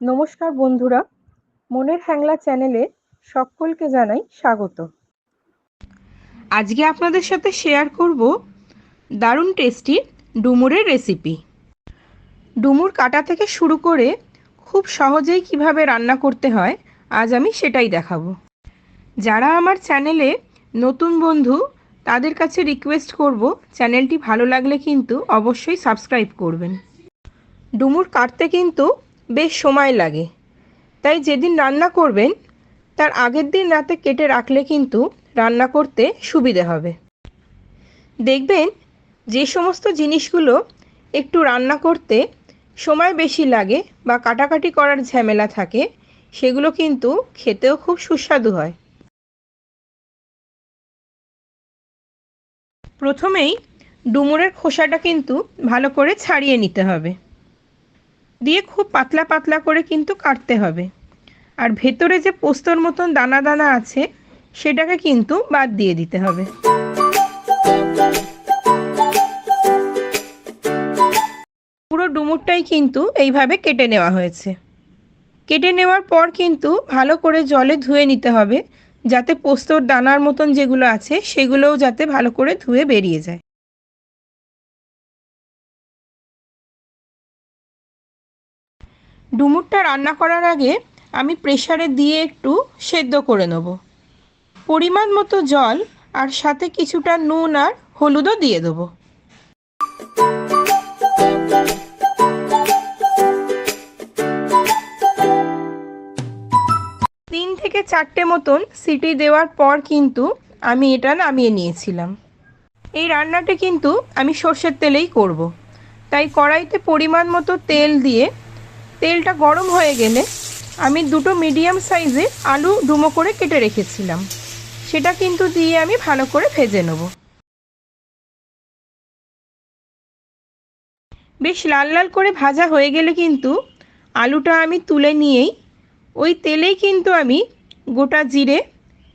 নমস্কার বন্ধুরা, মনের হ্যাংলা চ্যানেলে সকলকে জানাই স্বাগত। আজকে আপনাদের সাথে শেয়ার করব দারুণ টেস্টি ডুমুরের রেসিপি ডুমুর কাটা থেকে শুরু করে খুব সহজেই কীভাবে রান্না করতে হয়, আজ আমি সেটাই দেখাবো। যারা আমার চ্যানেলে নতুন বন্ধু, তাদের কাছে রিকোয়েস্ট করব চ্যানেলটি ভালো লাগলে কিন্তু অবশ্যই সাবস্ক্রাইব করবেন। ডুমুর কাটতে কিন্তু বেশ সময় লাগে। তাই যেদিন রান্না করবেন, তার আগের দিন রাতে কেটে রাখলে কিন্তু রান্না করতে সুবিধে হবে। দেখবেন যে সমস্ত জিনিসগুলো একটু রান্না করতে সময় বেশি লাগে বা কাটাকাটি করার ঝামেলা থাকে, সেগুলো কিন্তু খেতেও খুব সুস্বাদু হয়। প্রথমেই ডুমুরের খোসাটা কিন্তু ভালো করে ছাড়িয়ে নিতে হবে। দিয়ে খুব পাতলা পাতলা করে কিন্তু কাটতে হবে। আর ভেতরে যে পোস্তর মতন দানা দানা আছে, সেটাকে কিন্তু বাদ দিয়ে দিতে হবে। পুরো ডুমুরটাই কিন্তু এইভাবে কেটে নেওয়া হয়েছে। কেটে নেওয়ার পর কিন্তু ভালো করে জলে ধুয়ে নিতে হবে, যাতে পোস্তর দানার মতন যেগুলো আছে, সেগুলোও যাতে ভালো করে ধুয়ে বেরিয়ে যায়। ডুমুরটা রান্না করার আগে আমি প্রেশারে দিয়ে একটু সেদ্ধ করে নেব। পরিমাণ মতো জল আর সাথে কিছুটা নুন আর হলুদও দিয়ে দেবো। তিন থেকে চারটে মতন সিটি দেওয়ার পর কিন্তু আমি এটা নামিয়ে নিয়েছিলাম। এই রান্নাটি কিন্তু আমি সর্ষের তেলেই করব। তাই কড়াইতে পরিমাণ মতো তেল দিয়ে তেলটা গরম হয়ে গেলে আমি দুটো মিডিয়াম সাইজে আলু ডুমো করে কেটে রেখেছিলাম। সেটা কিন্তু দিয়ে আমি ভালো করে ভেজে নেব। বেশ লাল লাল করে ভাজা হয়ে গেলে কিন্তু আলুটা আমি তুলে নিয়েই ওই তেলেই কিন্তু আমি গোটা জিরে,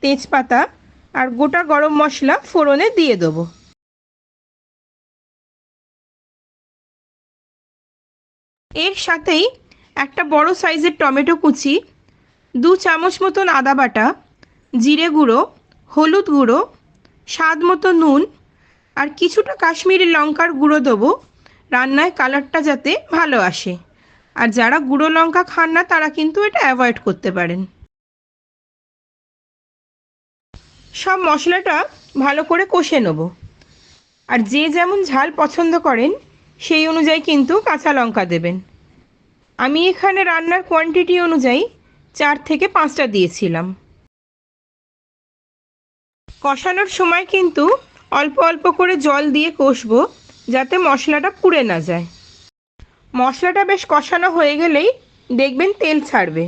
তেজপাতা আর গোটা গরম মশলা ফোড়নে দিয়ে দেবো। এর সাথেই একটা বড় সাইজের টমেটো কুচি, দু চামচ মতন আদা বাটা, জিরে গুঁড়ো, হলুদ গুঁড়ো, স্বাদ মতো নুন আর কিছুটা কাশ্মীরি লঙ্কার গুঁড়ো দেবো। রান্নায় কালারটা যাতে ভালো আসে। আর যারা গুঁড়ো লঙ্কা খান না, তারা কিন্তু এটা অ্যাভয়েড করতে পারেন। সব মশলাটা ভালো করে কষে নেব। আর যে যেমন ঝাল পছন্দ করেন, সেই অনুযায়ী কিন্তু কাঁচা লঙ্কা দেবেন। আমি এখানে রান্নার কোয়ান্টিটি অনুযায়ী চার থেকে পাঁচটা দিয়েছিলাম। কষানোর সময় কিন্তু অল্প অল্প করে জল দিয়ে কষবো, যাতে মশলাটা পুড়ে না যায়। মশলাটা বেশ কষানো হয়ে গেলেই দেখবেন তেল ছাড়বে।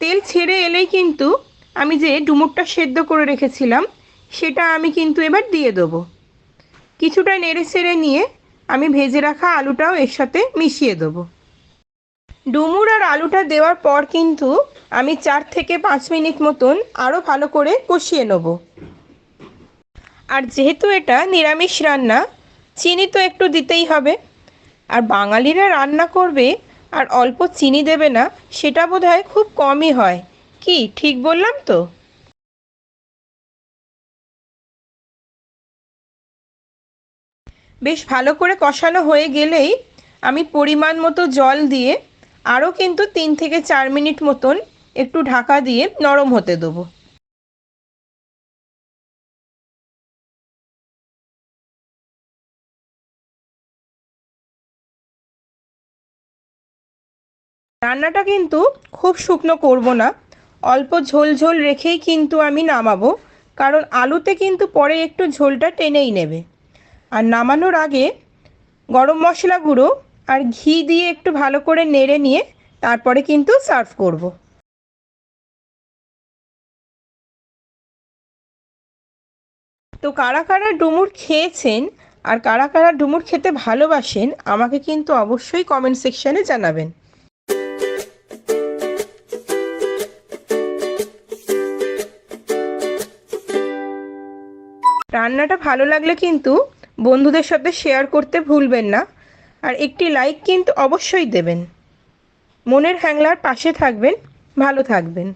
তেল ছেড়ে এলেই কিন্তু আমি যে ডুমুরটা সেদ্ধ করে রেখেছিলাম, সেটা আমি কিন্তু এবার দিয়ে দেবো। কিছুটা নেড়ে ছেড়ে নিয়ে আমি ভেজে রাখা আলুটাও এর সাথে মিশিয়ে দেবো। ডুমুর আর আলুটা দেওয়ার পর কিন্তু আমি চার থেকে পাঁচ মিনিট মতন আরও ভালো করে কষিয়ে নেব। আর যেহেতু এটা নিরামিষ রান্না, চিনি তো একটু দিতেই হবে। আর বাঙালিরা রান্না করবে আর অল্প চিনি দেবে না, সেটা বোধ খুব কমই হয়। কি, ঠিক বললাম তো? বেশ ভালো করে কষানো হয়ে গেলেই আমি পরিমাণ মতো জল দিয়ে আরও কিন্তু তিন থেকে চার মিনিট মতন একটু ঢাকা দিয়ে নরম হতে দেবো। রান্নাটা কিন্তু খুব শুকনো করব না, অল্প ঝোল ঝোল রেখেই কিন্তু আমি নামাবো, কারণ আলুতে কিন্তু পরে একটু ঝোলটা টেনেই নেবে। আর নামানোর আগে গরম মশলা গুঁড়ো আর ঘি দিয়ে একটু ভালো করে নেড়ে নিয়ে তারপরে কিন্তু সার্ভ করব। তো কারা কারা ডুমুর খেয়েছেন আর কারা কারা ডুমুর খেতে ভালোবাসেন আমাকে কিন্তু অবশ্যই কমেন্ট সেকশানে জানাবেন রান্নাটা ভালো লাগলে কিন্তু বন্ধুদের সাথে শেয়ার করতে ভুলবেন না আর একটি লাইক কিন্তু অবশ্যই দেবেন। মনের হ্যাংলার পাশে থাকবেন ভালো থাকবেন।